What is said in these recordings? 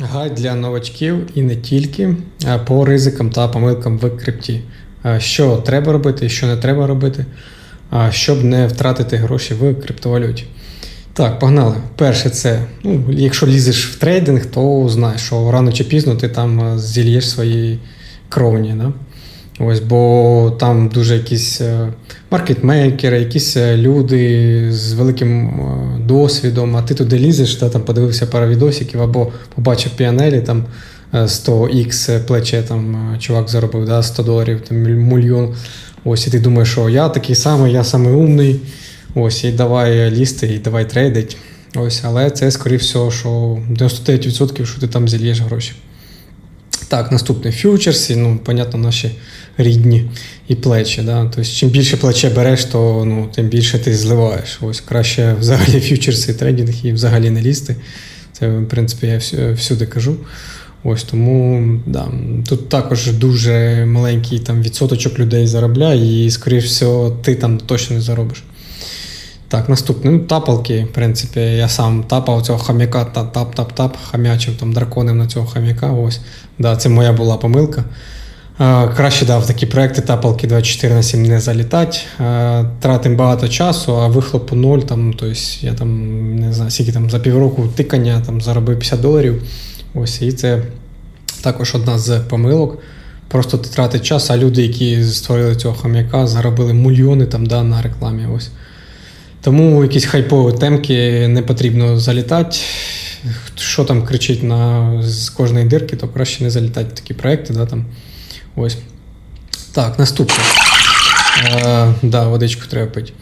Гайд для новачків і не тільки по ризикам та помилкам в крипті. Що треба робити що не треба робити, а щоб не втратити гроші в криптовалюті. Так, погнали. Перше, це ну, якщо лізеш в трейдинг, то знаєш, що рано чи пізно ти там зільєш свої кровні. Да? Ось, бо там дуже якісь е, маркетмейкери, якісь е, люди з великим е, досвідом, а ти туди лізеш, та, там подивився пару відосиків або побачив піанелі, там е, 100х плече, там чувак заробив да, 100 доларів, там мільйон. Ось, і ти думаєш, що я такий самий, я самий умний. Ось, і давай лізти, і давай трейдить. Ось, але це, скоріше всього, що 99% що ти там зільєш гроші. Так, наступний фьючерси, ну, понятно, наші рідні і плечі. Да? Тобто, чим більше плече береш, то ну, тим більше ти зливаєш. Ось краще взагалі фьючерси, трейдинг і взагалі не лізти. Це, в принципі, я всюди кажу. Ось тому да, тут також дуже маленький там, відсоточок людей заробляє, і, скоріш всього, ти там точно не заробиш. Так, наступне. Ну, тапалки, в принципі, я сам тапав цього хам'яка, та тап-тап-тап, хам'ячив там драконив на цього хам'яка. Ось. Да, це моя була помилка. Е, краще дав такі проекти тапалки 24 на 7 не залітати. Е, тратим багато часу, а вихлопу ноль. Там, тобто я там не знаю, скільки там за півроку тикання там, заробив 50 доларів. Ось, і це також одна з помилок. Просто ти тратиш час, а люди, які створили цього хам'яка, заробили мільйони там, да, на рекламі. Ось. Тому якісь хайпові темки не потрібно залітати. Що там кричить на, з кожної дирки, то краще не залітати в такі проекти. Да, там. Ось. Так, наступне. Е, да, водичку треба пити.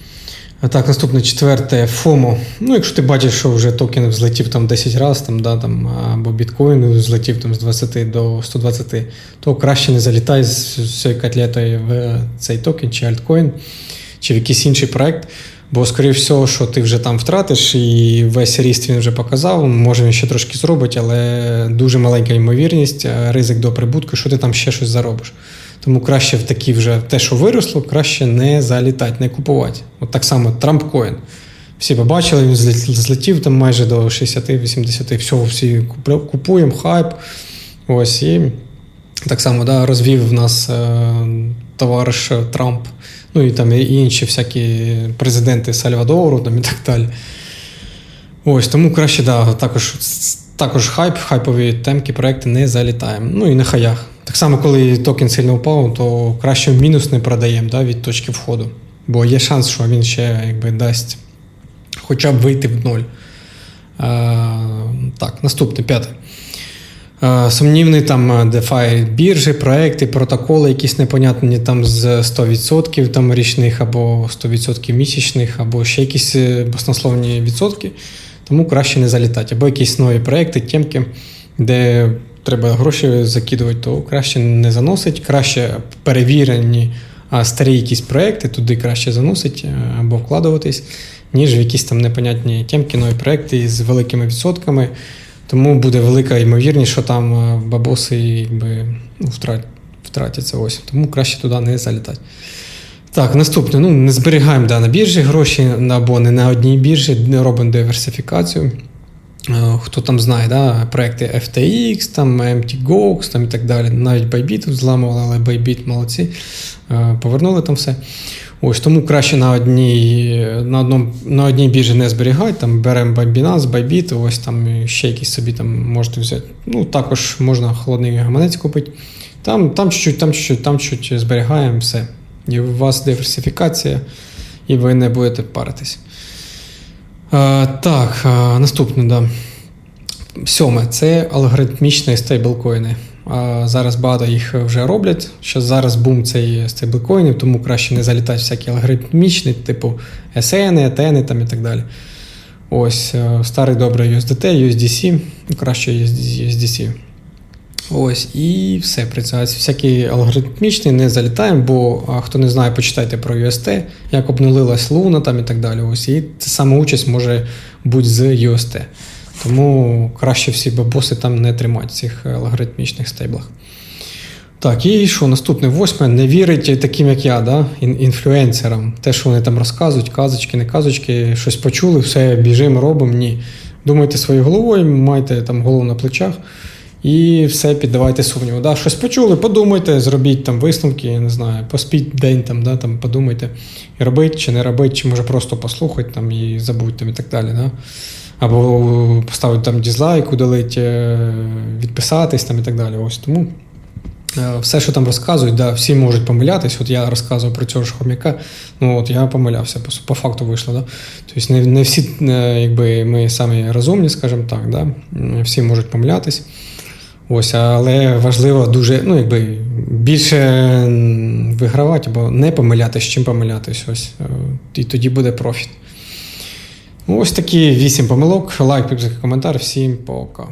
А Так, наступне четверте FOMO. Ну, якщо ти бачиш, що вже токен взлетів там 10 разів, там, да, там, або біткоін взлетів там, з 20 до 120, то краще не залітай з цією котлетою в цей токен чи альткоін, чи в якийсь інший проект. Бо, скоріше всього, що ти вже там втратиш, і весь ріст він вже показав. Може він ще трошки зробить, але дуже маленька ймовірність, е, ризик до прибутку, що ти там ще щось заробиш. Тому краще в такі вже те, що виросло, краще не залітати, не купувати. От так само Трампкоін. Всі побачили, він злетів там майже до 60-80, всього всі купуємо, хайп. Ось і так само да, розвів в нас е, товариш Трамп, ну і там і інші всякі президенти Сальвадору там, і так далі. Ось, тому краще, да, також, також хайп, хайпові темки, проекти не залітаємо. Ну і на хаях. Так само, коли токен сильно впав, то краще мінус не продаємо да, від точки входу. Бо є шанс, що він ще якби, дасть хоча б вийти в ноль. А, так, наступне, п'яте. Е, Сумнівний там е, DeFi біржі, проекти, протоколи, якісь непонятні там з 100% там річних або 100% місячних, або ще якісь е, баснословні відсотки. Тому краще не залітати. Або якісь нові проекти, темки, де треба гроші закидувати, то краще не заносить, краще перевірені старі якісь проекти, туди краще заносить або вкладуватись, ніж в якісь там непонятні темки, нові проекти з великими відсотками. Тому буде велика ймовірність, що там е, бабоси якби, ну, втратяться ось. Тому краще туди не залітати. Так, наступне. Ну, не зберігаємо да, на біржі гроші або не на одній біржі, не робимо диверсифікацію. Е, Хто там знає, да, проекти FTX, там MTGOX там і так далі. Навіть Bybit зламували, але Bybit молодці. Е, Повернули там все. Ось тому краще на одній, на одному, на одній біржі не зберігати. Там беремо Binance, Bybit, ось там ще якісь собі там можете взяти. Ну, також можна холодний гаманець купити. Там, там чуть-чуть, там чуть-чуть, там чуть зберігаємо все. І у вас диверсифікація, і ви не будете паритись. Е, так, е, наступне, да. Сьоме це алгоритмічні стейблкоїни. Зараз багато їх вже роблять. Що зараз бум цей стейблкоїнів, тому краще не залітати всякі алгоритмічні, типу SN, ETN і так далі. Ось е, старий добрий USDT, USDC, ну, краще USDC. Ось, і все. При цьому всякі алгоритмічні не залітаємо, бо хто не знає, почитайте про UST, як обнулилась Луна там і так далі. Ось, і це саме участь може бути з UST. Тому краще всі бабоси там не тримати в цих алгоритмічних стейблах. Так, і що наступне восьме, не вірить таким, як я, да? ін- інфлюенсерам. Те, що вони там розказують, казочки, не казочки, щось почули, все, біжимо, робимо. Ні. думайте своєю головою, майте там голову на плечах і все піддавайте сумніву. Да? Щось почули, подумайте, зробіть там висновки, я не знаю, поспіть день там, да, там подумайте, і робить чи не робить, чи може просто послухати там і забудь і так далі. Да? Або поставити там дізлайк, удалить, е, відписатись там і так далі. Ось тому. Е, Все, що там розказують, да, всі можуть помилятись. От я розказував про цього ж хом'яка, ну от я помилявся, по, по факту вийшло. Да? Тобто не, не всі е, якби, ми самі розумні, скажімо так, да? Всі можуть помилятись. Ось, але важливо дуже, ну, якби більше вигравати або не помилятись, чим помилятись. Ось, і тоді буде профіт. Ось такі вісім помилок. Лайк, підписка, коментар. Всім пока.